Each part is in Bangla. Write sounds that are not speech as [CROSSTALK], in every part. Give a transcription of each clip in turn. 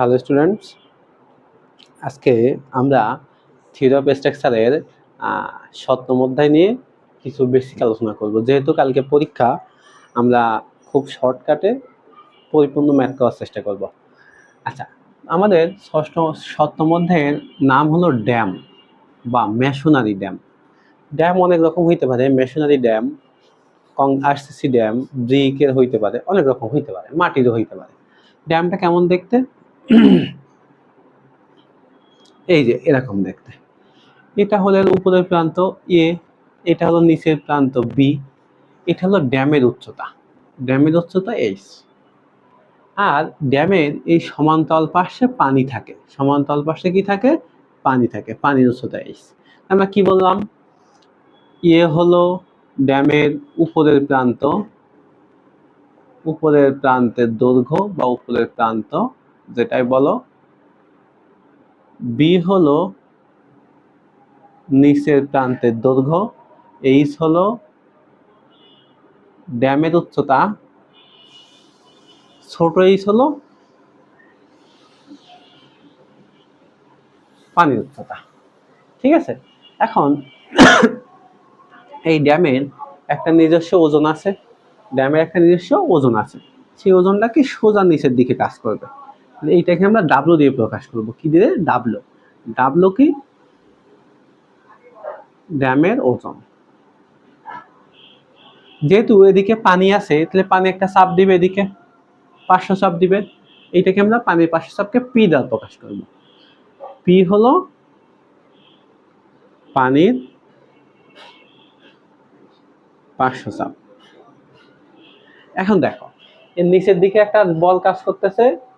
হ্যালো স্টুডেন্টস আজকে আমরা থিওরি অফ স্ট্রাকচারের সপ্তম অধ্যায় নিয়ে কিছু বেসিক আলোচনা করব। যেহেতু কালকে পরীক্ষা, আমরা খুব শর্টকাটে পরিপূর্ণ ম্যাথ করার চেষ্টা করব। আচ্ছা আমাদের ষষ্ঠ, সপ্তম অধ্যায়ের নাম হলো ড্যাম বা মেশনারি ড্যাম ড্যাম অনেক রকম হইতে পারে। মেশনারি ড্যাম কং আরসিসি ড্যাম ব্রিকের হইতে পারে, অনেক রকম হইতে পারে, মাটিরও হইতে পারে। ড্যামটা কেমন দেখতে? [CLEARS THROAT] এই যে, এরকম দেখতে। এটা হলো উপরের প্রান্ত এ, এটা হলো নিচের প্রান্ত বি, এটা হলো ড্যামের উচ্চতা। ড্যামের উচ্চতা এইচ। আর ড্যামের এই সমান্তরাল পাশে পানি থাকে। সমান্তরাল পাশে কি থাকে? পানি থাকে। পানির উচ্চতা এইচ। আমরা কি বললাম? এ হলো ড্যামের উপরের প্রান্ত, উপরের প্রান্তের দৈর্ঘ্য বা উপরের প্রান্ত যেটাই বলো বি হলো নিচের প্রান্তের দৈর্ঘ্য এইচ হলো ড্যামের উচ্চতা, ছোট এইচ হলো পানির উচ্চতা। ঠিক আছে? এখন এই ড্যামের একটা নিজস্ব ওজন আছে, ড্যামের একটা নিজস্ব ওজন আছে। সেই ওজনটা কি সোজা নিচের দিকে কাজ করবে। এইটাকে আমরা ডাব্লু দিয়ে প্রকাশ করব। কি দিয়ে? ডাব্লু। ডাব্লু কি? ড্যামের ওজন। যেহেতু এদিকে পানি আছে, তাহলে পানি একটা চাপ দিবে এদিকে। পাঁচশো চাপ দিবে। এইটাকে আমরা পানির পাঁচশো চাপকে পি দ্বারা প্রকাশ করব। পি হলো পানির পাঁচশো চাপ। এখন দেখো, এর নিচের দিকে একটা বল কাজ করতেছে।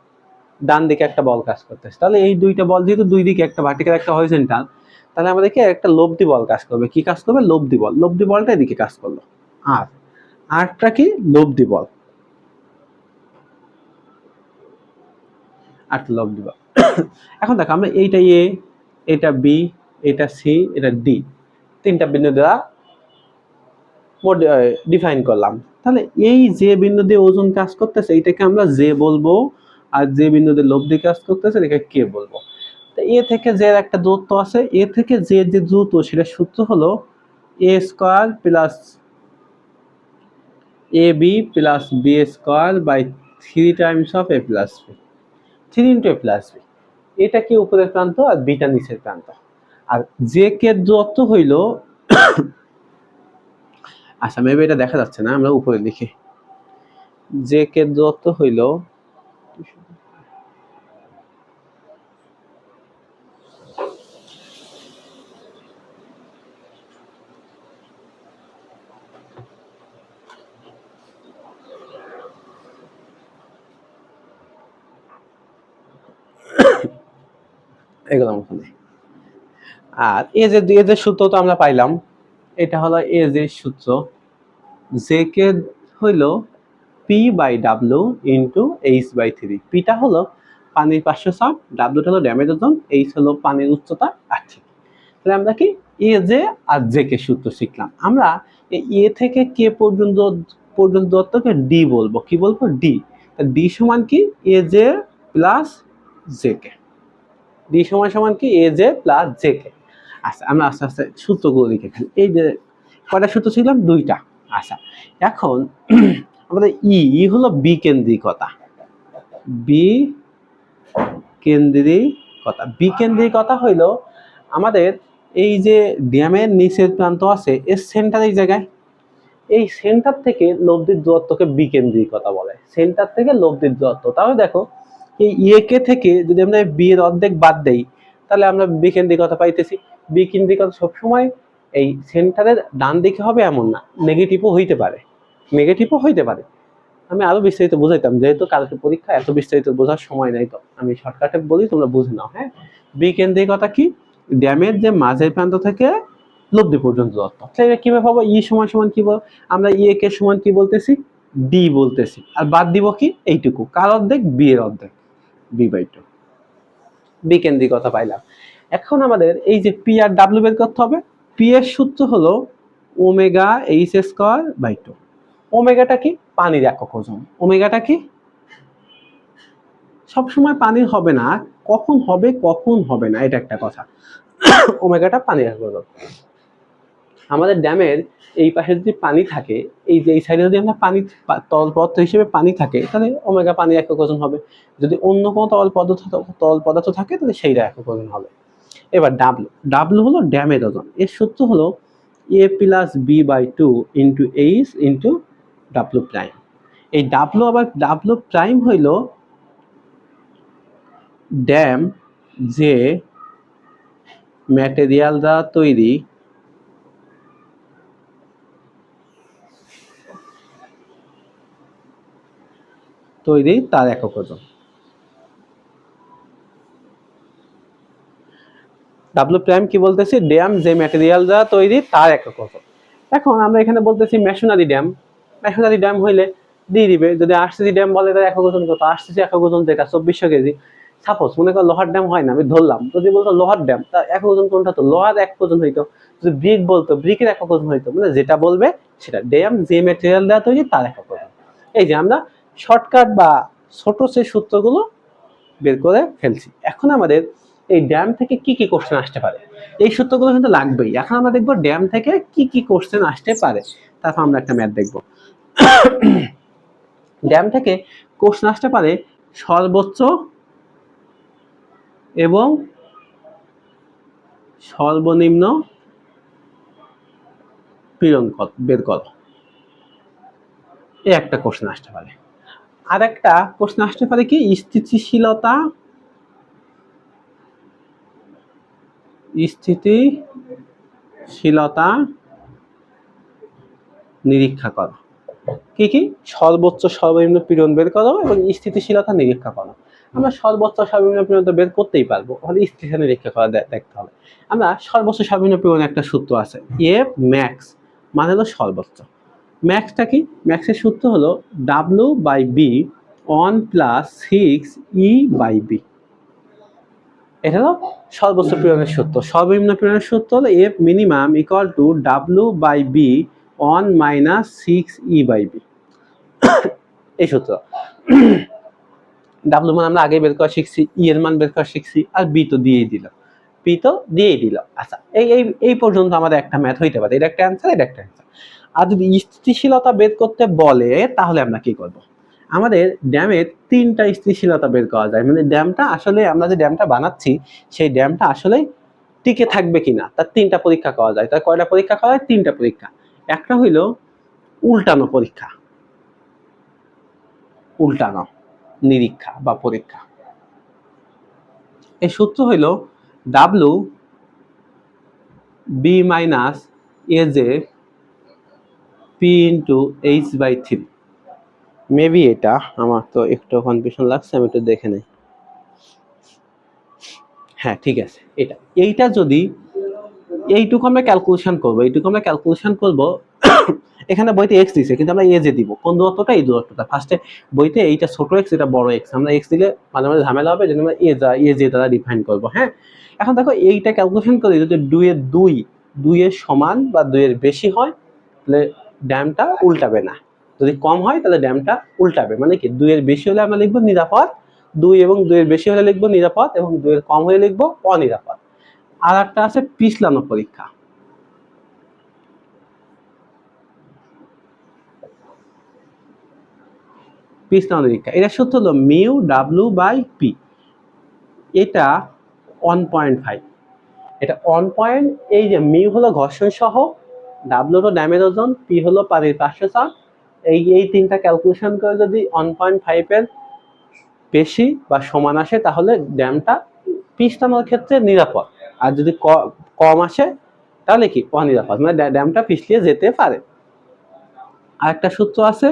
ডান দিকে একটা বল কাজ করতেছে। তাহলে এই দুইটা বল যেহেতু দুই দিকে একটা ভার্টিক্যাল একটা হরিজন্টাল তাহলে আমাদেরকে একটা লব্ধি বল কাজ করবে। কি কাজ করবে? লব্ধি বল। লব্ধি বলটা এদিকে কাজ করল। আর, আরটা কি? লব্ধি বল। আট লব্ধি বল। এখন দেখো, আমরা এইটা এ, এটা বি, এটা সি, এটা ডি, তিনটা বিন্দু দ্বারা ডিফাইন করলাম। তাহলে এই যে বিন্দু দিয়ে ওজন কাজ করতেছে এটাকে আমরা যে বলব আর যে বিন্দু দিয়ে লব্ধি কাজ করতেছে, এটাকে কে বলব? এ থেকে যে একটা দূরত্ব আছে, এ থেকে যে যে দূরত্ব সেটা সূত্র হলো a square plus a b plus b square by three times of a plus b. Three into a plus b. এটা কি উপরের প্রান্ত আর বিটা নিচের প্রান্ত? আর যে কে দূরত্ব হইল আচ্ছা মেবি এটা দেখা যাচ্ছে না, আমরা উপরে লিখি। যে কে দূরত্ব হইল এগুলো মতো নেই। আর এ যে এ যে সূত্র তো আমরা পাইলাম, এটা হলো এ যে সূত্র জে কে হইল P by W into H by three পিটা হলো পানির পাঁচশো চাপ ডাব্লুটা হলো ড্যামেজ ওজন এইচ হলো পানির উচ্চতা আর ঠিক। তাহলে আমরা কি A J R J K সূত্র শিখলাম? আমরা এ থেকে কে পর্যন্ত পর্যন্ত দত্তকে ডি বলব। কি বলব? ডি ডি সমান কি? A J plus J K D সমান সমান কি? A J plus J K আচ্ছা আমরা আস্তে আস্তে সূত্রগুলো লিখে ফেলি। এই যে কয়টা সূত্র ছিলাম দুইটা। আচ্ছা এখন আমাদের ই ই হলো বি কেন্দ্রিকতা বি কেন্দ্রিকতা। বি কেন্দ্রিকতা হইল আমাদের এই যে ড্যামের নিচের প্রান্ত আছে, এর সেন্টার এই জায়গায়। এই সেন্টার থেকে লব্ধির দূরত্বকে বিকেন্দ্রিকতা বলে। সেন্টার থেকে লব্ধির দূরত্ব। তাহলে দেখো এই ইয়ে কে থেকে যদি আমরা বি এর অর্ধেক বাদ দেই, তাহলে আমরা বিকেন্দ্রিকতা পাইতেছি। বিকেন্দ্রিকতা সবসময় এই সেন্টারের ডান দিকে হবে এমন না নেগেটিভও হইতে পারে। নেগেটিভও হইতে পারে। আমি আরও বিস্তারিত বুঝাইতাম, যেহেতু কালকে পরীক্ষা, এত বিস্তারিত বোঝার সময় নাই তো। আমি শর্টকাটে বলি, তোমরা বুঝে নাও হ্যাঁ? বিকেন্দ্রিকতা কি? ড্যামের যে মাঝের প্রান্ত থেকে লব্ধি পর্যন্ত দূরত্ব তাহলে কীভাবে পাবো? ই সমান সমান কি বল? আমরা ই কে সমান কি বলতেছি? ডি বলতেছি। আর বাদ দিব কি? এইটুকু। কার অর্ধেক? বি এর অর্ধেক। বি বাই টু বিকেন্দ্রিকতা পাইলাম। এখন আমাদের এই যে পি আর ডাব্লিউ বের করতে হবে পি এর সূত্র হলো omega H square by two. ওমেগাটা কি? পানির একক ওজন। ওমেগাটা কি? সবসময় পানির হবে না, কখন হবে কখন হবে না, এটা একটা কথা। ওমেগাটা পানির এককোজন আমাদের ড্যামের এই পাশে যদি পানি থাকে, এই যে এই সাইডে যদি আমরা পানি তরল পদার্থ হিসেবে পানি থাকে, তাহলে ওমেগা পানির একক ওজন হবে। যদি অন্য কোনো তরল পদার্থ তরল পদার্থ থাকে, তাহলে সেইটা একক ওজন হবে। এবার ডাব্লু ডাব্লু হলো ড্যামের ওজন। এর সূত্র হলো A plus B by two into H into W prime এই ডাব্লু আবার ডাব্লু প্রাইম হইল ড্যাম যে ম্যাটেরিয়াল দ্বারা তৈরি তৈরি তার একক ওজন। ডাব্লু প্রাইম কি বলতেছি? ড্যাম যে ম্যাটেরিয়াল দ্বারা তৈরি তার একক ওজন। এখন আমরা এখানে বলতেছি মেশনারি ড্যাম মেশনারি ড্যাম হইলে দিয়ে দিবে। যদি আরসিসি ড্যাম বলে, তার একক ওজন কত? আরসিসি একক ওজন যেটা চব্বিশশো কেজি। সাপোজ মনে করো লোহার ড্যাম হয় না, আমি ধরলাম। যদি বলতো লোহার ড্যাম তার একক ওজন কোনটা তো লোহার এক ওজন হইতো। যদি ব্রিক বলতো ব্রিকের একক ওজন হইতো। মানে যেটা বলবে সেটা। ড্যাম যে ম্যাটেরিয়াল দ্বারা তৈরি তার একক ওজন। এই যে আমরা শর্টকাট বা ছোট সেই সূত্রগুলো বের করে ফেলছি। এখন আমাদের এই ড্যাম থেকে কি কি কোশ্চেন আসতে পারে? এই সূত্রগুলো কিন্তু লাগবেই। এখন আমরা দেখব ড্যাম থেকে কি কি কোশ্চেন আসতে পারে। তারপর আমরা একটা ম্যাথ দেখব। ড্যাম থেকে কোশ্চেন আসতে পারে সর্বোচ্চ এবং সর্বনিম্ন পীড়ন বের করো এই একটা কোশ্চেন আসতে পারে। আর একটা প্রশ্ন আসতে পারে কি? স্থিতিশীলতা স্থিতিশীলতা নিরীক্ষা করো। কি কি? সর্বোচ্চ সর্বনিম্ন পীড়ন বের করো এবং স্থিতিশীলতা নিরীক্ষা করো। আমরা সর্বোচ্চ সর্বনিম্ন পীড়ন বের করতেই পারব। তাহলে স্থিতিশীল নিরীক্ষা করা দেখতে হবে। আমরা সর্বোচ্চ সর্বনিম্ন পীড়ন একটা সূত্র আছে এফ ম্যাক্স মানে হলো সর্বোচ্চ। ম্যাক্সটা কি? ম্যাক্সের সূত্র হলো W by B one plus six E by B এটা হলো সর্বোচ্চ পীড়নের সূত্র। সর্বনিম্ন পীড়নের সূত্র হলো F minimum equal to W by B one minus six E by B এই সূত্র। ডাব্লু মান আমরা আগে বের করা শিখছি ই এর মান বের করা শিখছি, আর বি তো দিয়েই দিল। পি তো দিয়েই দিল। আচ্ছা এই এই এই পর্যন্ত আমাদের একটা ম্যাথ হইতে পারে। এটা একটা অ্যান্সার এটা একটা অ্যান্সার আর যদি স্থিতিশীলতা বের করতে বলে, তাহলে আমরা কি করব? আমাদের ড্যামের তিনটা স্থিতিশীলতা বের করা যায়। মানে ড্যামটা আসলে আমরা যে ড্যামটা বানাচ্ছি, সেই ড্যামটা আসলে টিকে থাকবে কিনা, তার তিনটা পরীক্ষা করা যায়। তার কয়টা পরীক্ষা করা হয় তিনটা পরীক্ষা। একটা হইল উল্টানো পরীক্ষা। উল্টানো, নিরীক্ষা বা পরীক্ষা। এই সূত্র হইল W B minus A J P into H by three maybe এটা আমার তো একটু কনফিউশন লাগছে, আমি একটু দেখে নেই। হ্যাঁ ঠিক আছে, এটা। এইটা যদি এইটুকু আমরা ক্যালকুলেশন করব, এইটুকু আমরা ক্যালকুলেশন করব, এখানে বইতে এক্স দিছে, কিন্তু আমরা এ যে দিব। কোন দূরত্বটা? এই দূরত্বটা। ফার্স্টে বইতে এইটা ছোট এক্স এটা বড় এক্স আমরা এক্স দিলে মাঝে মাঝে ঝামেলা হবে, যেন আমরা এ যা এ যে দ্বারা ডিফাইন করব হ্যাঁ? এখন দেখো, এইটা ক্যালকুলেশন করি যদি দুইয়ের দুই, দুইয়ের সমান বা দুইয়ের বেশি হয়, তাহলে ড্যামটা উল্টাবে না। যদি কম হয় তাহলে ড্যামটা উল্টাবে। মানে কি? দুইয়ের বেশি হলে আমরা লিখব নিরাপদ, দুই এবং দুইয়ের বেশি হলে লিখব নিরাপদ এবং দুইয়ের কম হলে লিখব অনিরাপদ। আর একটা আছে পিছলানো পরীক্ষা। পিছলানো পরীক্ষা এটা সূত্র হলো মিউ ডাব্লু বাই পি। এটা ওয়ান পয়েন্ট ফাইভ এটা ওয়ান পয়েন্ট এই যে মিউ হলো ঘর্ষণ সহ ডাব্লু হলো ড্যামের ওজন পি হলো পানির পার্শ্ব চাপ এই এই তিনটা ক্যালকুলেশন করে যদি ওয়ান পয়েন্ট ফাইভের বেশি বা সমান আসে, তাহলে ড্যামটা পিছলানোর ক্ষেত্রে নিরাপদ। আর যদি কম আসে, তাহলে কি? অনিরাপদ। মানে ড্যামটা পিছলিয়ে যেতে পারে। আর একটা সূত্র আছে।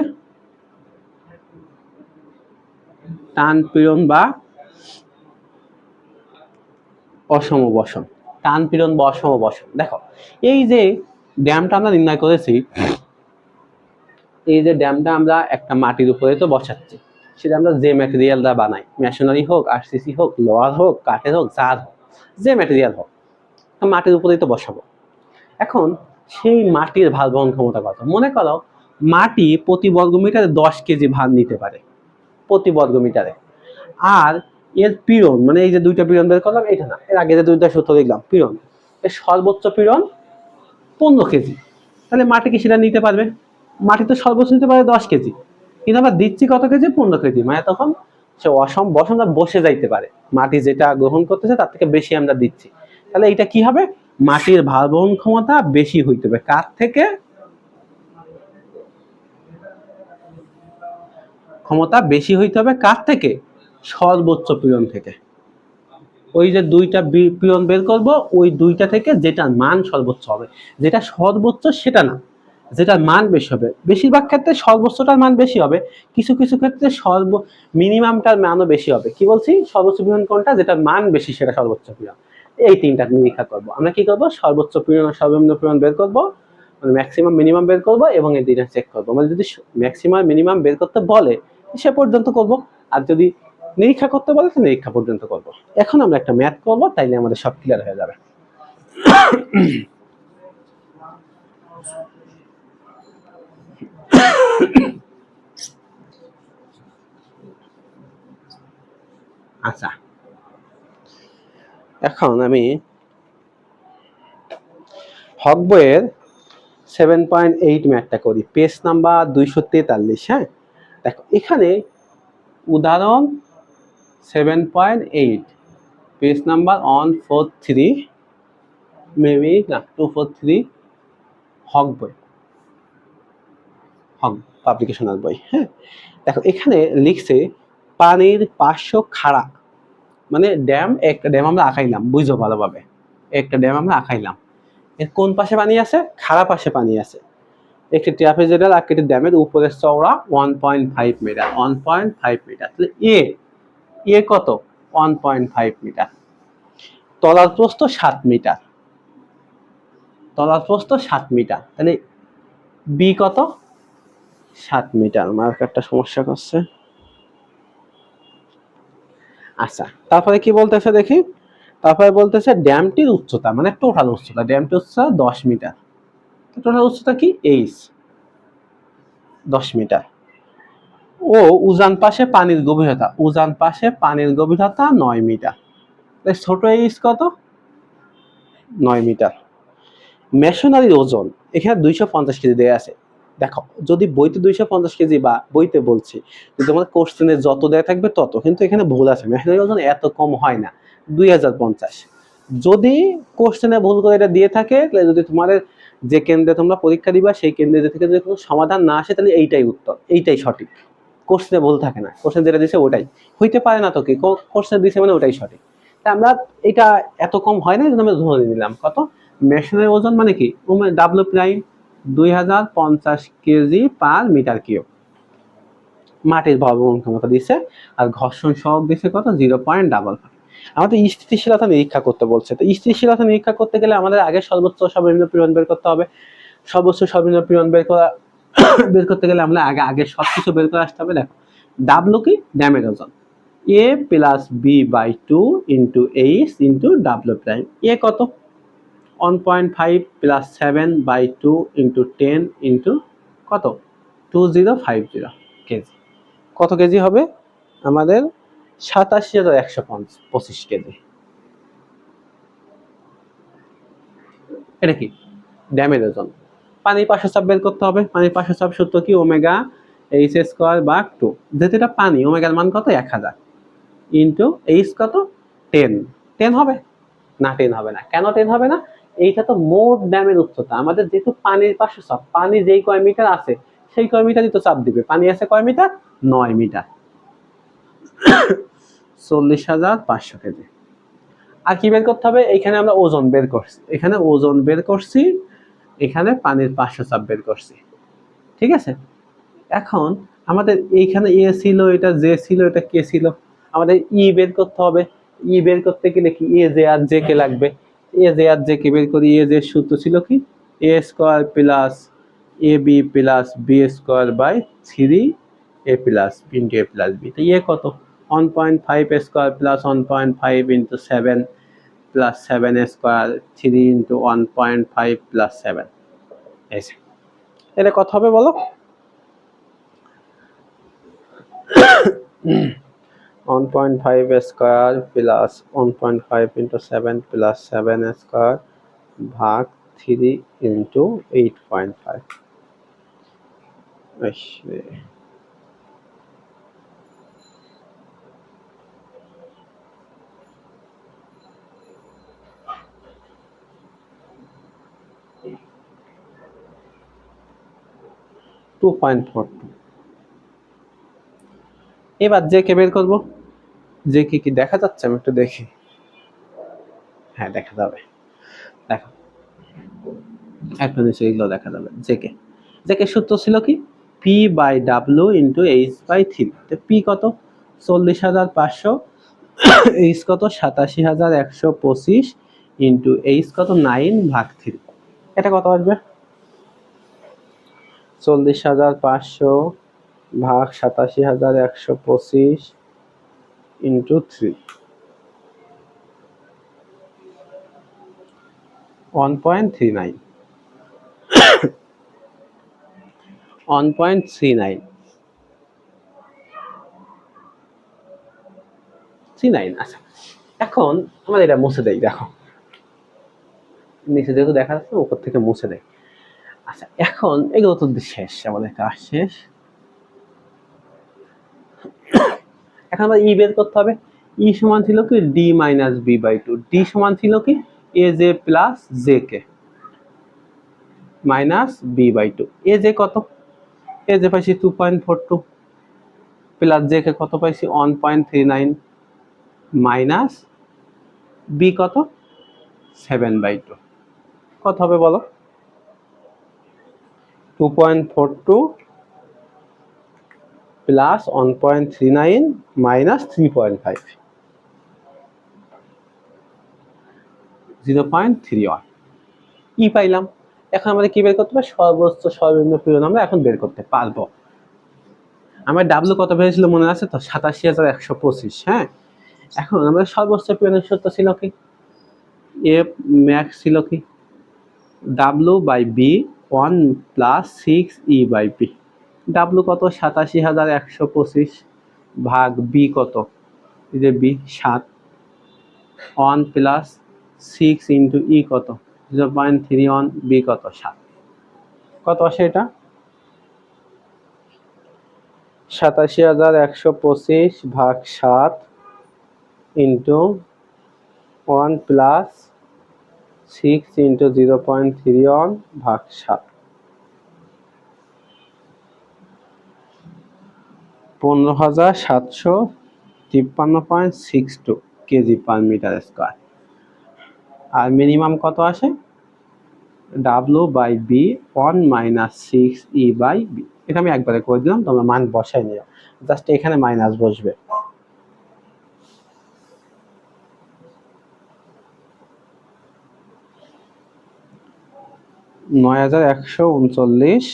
টান পীড়ন বা অসম বসন টান পীড়ন বা অসম বসন দেখো, এই যে ড্যামটা আমরা নির্ণয় করেছি এই যে ড্যামটা আমরা একটা মাটির উপরে তো বসাচ্ছি সেটা আমরা যে ম্যাটেরিয়াল দ্বারা বানাই মেশিনারি হোক আরসিসি হোক লোহার হোক কাঠের হোক জার হোক যে ম্যাটেরিয়াল হোক মাটির উপরেই তো বসাবো। এখন সেই মাটির ভার বহন ক্ষমতা কত? মনে করো মাটি প্রতি বর্গ মিটারে দশ কেজি ভার নিতে পারে প্রতি বর্গ মিটারে আর এর পীড়ন মানে এই যে দুইটা পীড়ন বের করলাম এটা না এর আগে যে দুইটা সূত্র দেখলাম পীড়ন এর সর্বোচ্চ পীড়ন পনেরো কেজি। তাহলে মাটি কি সেটা নিতে পারবে? মাটি তো সর্বোচ্চ নিতে পারে দশ কেজি। কিন্তু আমরা দিচ্ছি কত কেজি? পনেরো কেজি। মানে তখন সে অসম বসন্ত বসে যাইতে পারে। মাটি যেটা গ্রহণ করতেছে, তার থেকে বেশি আমরা দিচ্ছি। তাহলে এটা কি হবে? মাটির ভার বহন ক্ষমতা বেশি হইতে হবে। কার থেকে? ক্ষমতা বেশি হইতে হবে কার থেকে? সর্বোচ্চ পীড়ন থেকে। ওই যে দুইটা পীড়ন বের করব, ওই দুইটা থেকে যেটার মান সর্বোচ্চ হবে। যেটা সর্বোচ্চ সেটা না, যেটার মান বেশি হবে। বেশিরভাগ ক্ষেত্রে সর্বোচ্চটার মান বেশি হবে, কিছু কিছু ক্ষেত্রে সর্ব মিনিমামটার মানও বেশি হবে। কি বলছি? সর্বোচ্চ পীড়ন কোনটা? যেটার মান বেশি সেটা সর্বোচ্চ পীড়ন এই তিনটা নিরীক্ষা করব। আমরা কি করব? সর্বোচ্চ পীড়ন আর সর্বনিম্ন পীড়ন বের করব মানে ম্যাক্সিমাম মিনিমাম বের করব এবং এই দুইটা চেক করব। মানে যদি ম্যাক্সিমাম মিনিমাম বের করতে বলে, সে পর্যন্ত করব। আর যদি নিরীক্ষা করতে বলে নিরীক্ষা পর্যন্ত করব। এখন আমরা একটা ম্যাথ করব, তাইলে আমাদের সব ক্লিয়ার হয়ে যাবে। আচ্ছা। এখন আমি হক বইয়ের সেভেন পয়েন্ট এইট ম্যাথটা করি। পেজ নাম্বার দুইশো তেতাল্লিশ হ্যাঁ? দেখো, এখানে উদাহরণ seven point eight page number one four three maybe না টু ফোর থ্রি হক বই হক পাবলিকেশনাল বই হ্যাঁ। দেখো, এখানে লিখছে পানির পাঁচশো খাড়া। মানে ড্যাম একটা ড্যাম আমরা আঁকাইলাম, বুঝো ভালোভাবে। একটা ড্যাম আমরা আঁকাইলাম। এর কোন পাশে পানি আছে? খাড়া পাশে পানি আছে। একটি ট্রাপেজয়েডাল আকৃতির ড্যামের উপরের চওড়া one point five metre one point five metre তাহলে এ এ কত? One point five metre. তলার প্রস্থ সাত মিটার। তলার প্রস্থ সাত মিটার। তাহলে বি কত? সাত মিটার। মার্কারটা সমস্যা করছে। আচ্ছা তারপরে কি বলতেছে দেখি? তারপরে বলতেছে ড্যামটির উচ্চতা মানে টোটাল উচ্চতা। ড্যামটির উচ্চতা দশ মিটার। টোটাল উচ্চতা কি? এইচ দশ মিটার। ও উজান পাশে পানির গভীরতা। উজান পাশে পানির গভীরতা নয় মিটার। ছোট এইচ কত? নয় মিটার। মেশনারির ওজন, এখানে দুইশো পঞ্চাশ কেজি দেওয়া আছে। দেখো, যদি বইতে দুইশো পঞ্চাশ কেজি বা বইতে বলছি, যদি তোমাদের কোশ্চেনে যত দেয়া থাকবে তত, কিন্তু এখানে ভুল আছে। মেশনারি ওজন এত কম হয় না দুই হাজার পঞ্চাশ। যদি কোশ্চেনে ভুল করে এটা দিয়ে থাকে, তাহলে যদি তোমাদের যে কেন্দ্রে তোমরা পরীক্ষা দিবা, সেই কেন্দ্রে থেকে যদি কোনো সমাধান না আসে, তাহলে এইটাই উত্তর, এইটাই সঠিক। কোশ্চেনে ভুল থাকে না। কোশ্চেন যেটা দিছে ওটাই। হইতে পারে না তো কি? কোশ্চেন দিছে মানে ওটাই সঠিক। তা আমরা এটা এত কম হয় না আমরা ধরে নিলাম। কত? মেশিনের ওজন মানে কি? ডাব্লু প্রাইম দুই হাজার পঞ্চাশ কেজি পার মিটার কিউব। মাটির ভবন ক্ষমতা দিছে আর ঘর্ষণ সহগ দিছে কত? Zero point double five. আমাদের স্থিতিশীলতা নিরীক্ষা করতে বলছে। তো স্থিতিশীলতা নিরীক্ষা করতে গেলে আমাদের আগে সর্বোচ্চ সর্বনিম্ন পীড়ন বের করতে হবে। সর্বোচ্চ সর্বনিম্ন পীড়ন বের করা বের করতে গেলে আমরা আগে আগে সব কিছু বের করে আসতে হবে। দেখো ডাব্লু কি? ড্যামের ওজন A plus B by two into H into W prime A কত? One point five plus seven by two into ten into কত? Two zero five zero KG. কত কেজি হবে? আমাদের সাতাশি হাজার একশো পঁচিশ কেজি। এটা কি? ড্যামের ওজন পানির পাশে চাপ বের করতে হবে। পানির চাপ সূত্র কি? Omega H square by two. যেহেতু এটা পানি, ওমেগার মান কত? এক হাজার। ইন্টু এইচ কত? টেন। টেন হবে? না, টেন হবে না। কেন টেন হবে না? এইটা তো মোট ড্যামের উচ্চতা। আমাদের যেহেতু পানির পাশে পানি যেই কয় মিটার আছে, সেই কয় মিটারই তো চাপ দিবে। পানি আছে কয় মিটার? নয় মিটার। চল্লিশ হাজার পাঁচশো কেজি। আর কি বের করতে হবে? এখানে আমরা ওজন বের করছি। এখানে ওজন বের করছি এখানে পানির পাঁচশো চাপ বের করছি। ঠিক আছে? এখন আমাদের এইখানে এ ছিল, এটা জে ছিল, এটা কে ছিল? আমাদের ই বের করতে হবে। ই বের করতে গেলে কি A, J R J K লাগবে? এ, জে আর জে কে বের করি, এ, জে সূত্র ছিল কি? A square plus A B plus B square by three A plus into A plus B. তো ইয়ে কত? One point five square plus one point five into seven plus seven square three into one point five plus seven এসে এটা কত হবে বলো? One point five square plus one point five into seven plus seven square ভাগ three into eight point five two point four two এবার যে কে বের করব। যে কি কি দেখা যাচ্ছে? আমি একটু দেখি। হ্যাঁ দেখা যাবে। দেখো। একটা নিচে এগুলো দেখা যাবে। যে কে যে কে সূত্র ছিল কি? P by W into H by three P কত? চল্লিশ হাজার পাঁচশো। এইচ কত? সাতাশি হাজার একশো পঁচিশ ইন্টু এইচ কত? নাইন ভাগ থ্রি এটা কত আসবে? চল্লিশ হাজার পাঁচশো ভাগ সাতাশি হাজার একশো পঁচিশ into three. One point three nine. One point three nine. Three nine আচ্ছা। এখন আমাদের এটা মুছে দেয় দেখো। নিচে যেহেতু দেখা যাচ্ছে, উপর থেকে মুছে দেয় আচ্ছা এখন এগুলো তো শেষ, আমাদের কাজ শেষ। এখন আমরা ই বের করতে হবে। ই সমান ছিল কি? D minus B by two D সমান ছিল কি? A J plus J K minus B by two A J কত? এ জে পাইছি two point four two plus J K কত পাইছি? One point three nine minus B কত? সেভেন বাই টু কত হবে বলো? Two point four two plus one point three nine minus three point five zero point three one E পাইলাম। এখন আমাদের কি বের করতে হবে? সর্বোচ্চ সর্বনিম্ন পীড়ন আমরা এখন বের করতে পারব। আমার ডাব্লু কত বেরিয়েছিল মনে আছে তো? সাতাশি হাজার একশো পঁচিশ হ্যাঁ? এখন আমাদের সর্বোচ্চ পীড়নের সূত্র ছিল কি? এ ম্যাক্স ছিল কি? W by B one plus six E by P. W কত? সাতাশি হাজার একশো পঁচিশ ভাগ বি কত? এই যে বি সাত। One plus six into E কত? Zero point three one B কত? সাত। কত আসে এটা? সাতাশি হাজার একশো পঁচিশ ভাগ সাত into one plus six into zero point three one ভাগ সাত। পনেরো হাজার সাতশো তিপ্পান্ন point six two KG per metre square আর মিনিমাম কত আসে? W by B one minus six E by B এটা আমি একবারে করে দিলাম, তোমরা মান বসাই নিও। জাস্ট এখানে মাইনাস বসবে। নয় হাজার একশো উনচল্লিশ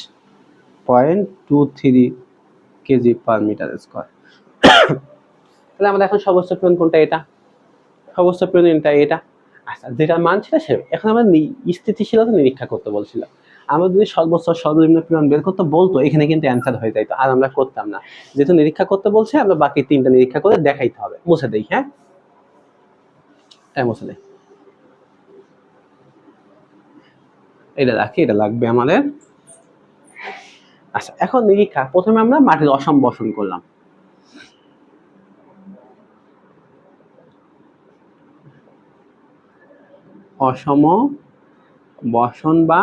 point two three KG per metre square. তাহলে আমাদের এখন সর্বোচ্চ পীড়ন কোনটা এটা? সর্বোচ্চ পীড়ন এটা এটা। আচ্ছা যেটা মান ছিল সে এখন আমরা স্থিতিশীলতা নিরীক্ষা করতে বলছিল আমরা যদি সর্বোচ্চ সর্বনিম্ন পীড়ন বের করতে বলতো, এখানে কিন্তু অ্যান্সার হয়ে যাইতো। আর আমরা করতাম না। যেহেতু নিরীক্ষা করতে বলছে, আমরা বাকি তিনটা নিরীক্ষা করে দেখাইতে হবে। মুছে দেই হ্যাঁ? হ্যাঁ মুছে দেই। এটা রাখি এটা লাগবে আমাদের। আচ্ছা এখন নিরীক্ষা প্রথমে আমরা মাটির অসম বসন করলাম। অসম বসন বা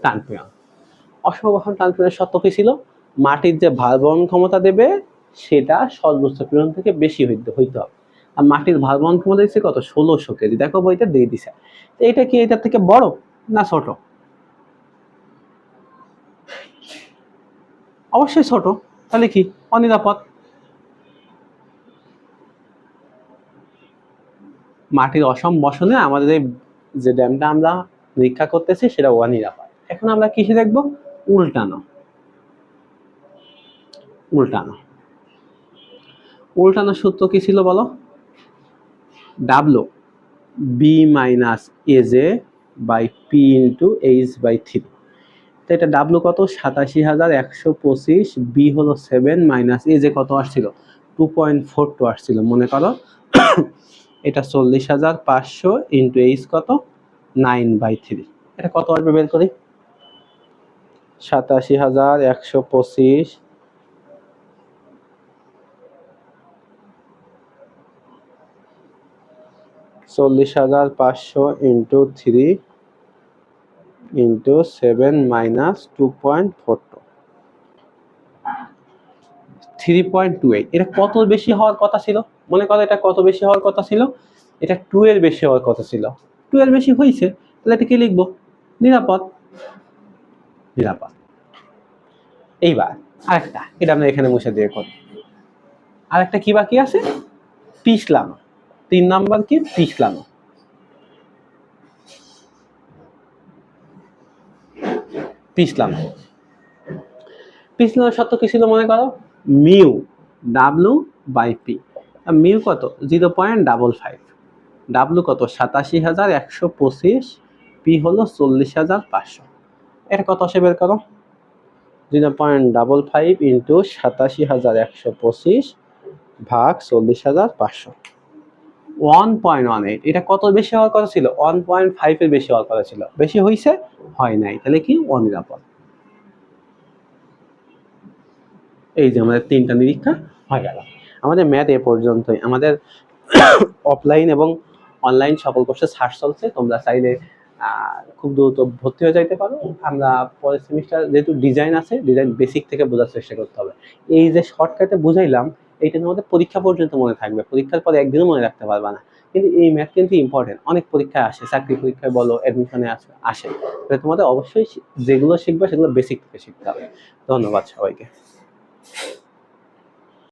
টানপীড়ন অসম বসন টানপীড়নের শর্ত কি ছিল? মাটির যে ভার বহন ক্ষমতা দেবে, সেটা সর্বোচ্চ পীড়ন থেকে বেশি হইতে হইতে হবে। আর মাটির ভার বহন ক্ষমতা দিচ্ছে কত? ষোলোশো কেজি। দেখো বইটা দিয়ে দিছে। এটা কি এটার থেকে বড় না ছোট? অবশ্যই ছোট। তাহলে কি? অনিরাপদ। মাটির অসম বসনে আমাদের এই যে ড্যামটা আমরা পরীক্ষা করতেছি, সেটা অনিরাপদ। এখন আমরা কিসে দেখব? উল্টানো। উল্টানো। উল্টানোর সূত্র কি ছিল বলো? W B minus A J by P into H by three তো এটা ডাব্লু কত? সাতাশি হাজার একশো পঁচিশ বি হলো সেভেন মাইনাস এ যে কত আসছিল? টু পয়েন্ট ফোর টু আসছিল, মনে করো। [COUGHS] এটা চল্লিশ হাজার পাঁচশো ইন্টু এইচ কত? নাইন বাই থ্রি এটা কত আসবে বের করি? সাতাশি হাজার একশো পঁচিশ চল্লিশ হাজার পাঁচশো into three into seven minus two point four two three point two eight এটা কত বেশি হওয়ার কথা ছিল? মনে করো এটা কত বেশি হওয়ার কথা ছিল? এটা টু এর বেশি হওয়ার কথা ছিল। টু এর বেশি হয়েছে, তাহলে এটা কি লিখব নিরাপদ। নিরাপদ। এইবার আরেকটা, এটা আমরা এখানে মুছে দিয়ে করি আরেকটা কি বাকি আছে? পিছলানো তিন নাম্বার কি? পিছলানো পিছলানো পিছলানোর সত্য কি ছিল মনে করো? Mu, W by P. Mu কত? Zero point double five. W কত? সাতাশি হাজার একশো পঁচিশ। পি হলো চল্লিশ হাজার পাঁচশো। এটা কত আসে বের করো? Zero point double five into সাতাশি হাজার একশো পঁচিশ ভাগ চল্লিশ হাজার পাঁচশো। ওয়ান পয়েন্ট ওয়ান এইট এটা কত বেশি হওয়ার কথা ছিল? ওয়ান পয়েন্ট ফাইভের বেশি হওয়ার কথা ছিল। বেশি হয়েছে হয় নাই। তাহলে কি? অনিরাপদ। এই যে আমাদের তিনটা নিরীক্ষা হয়ে গেল। আমাদের ম্যাথ এ পর্যন্তই। আমাদের [COUGHS] অফলাইন এবং অনলাইন সকল কোর্সে সার্চ চলছে। তোমরা চাইলে খুব দ্রুত ভর্তি হয়ে যাইতে পারো। আমরা পরের সেমিস্টার যেহেতু ডিজাইন আছে ডিজাইন বেসিক থেকে বোঝার চেষ্টা করতে হবে। এই যে শর্টকাটে বুঝাইলাম এইটা তোমাদের পরীক্ষা পর্যন্ত মনে থাকবে। পরীক্ষার পরে একদিনও মনে রাখতে পারবে না। কিন্তু এই ম্যাথ কিন্তু ইম্পর্টেন্ট অনেক পরীক্ষায় আসে, চাকরি পরীক্ষায় বলো অ্যাডমিশনে আসে তাহলে তোমাদের অবশ্যই যেগুলো শিখবে সেগুলো বেসিক থেকে শিখতে হবে। ধন্যবাদ সবাইকে।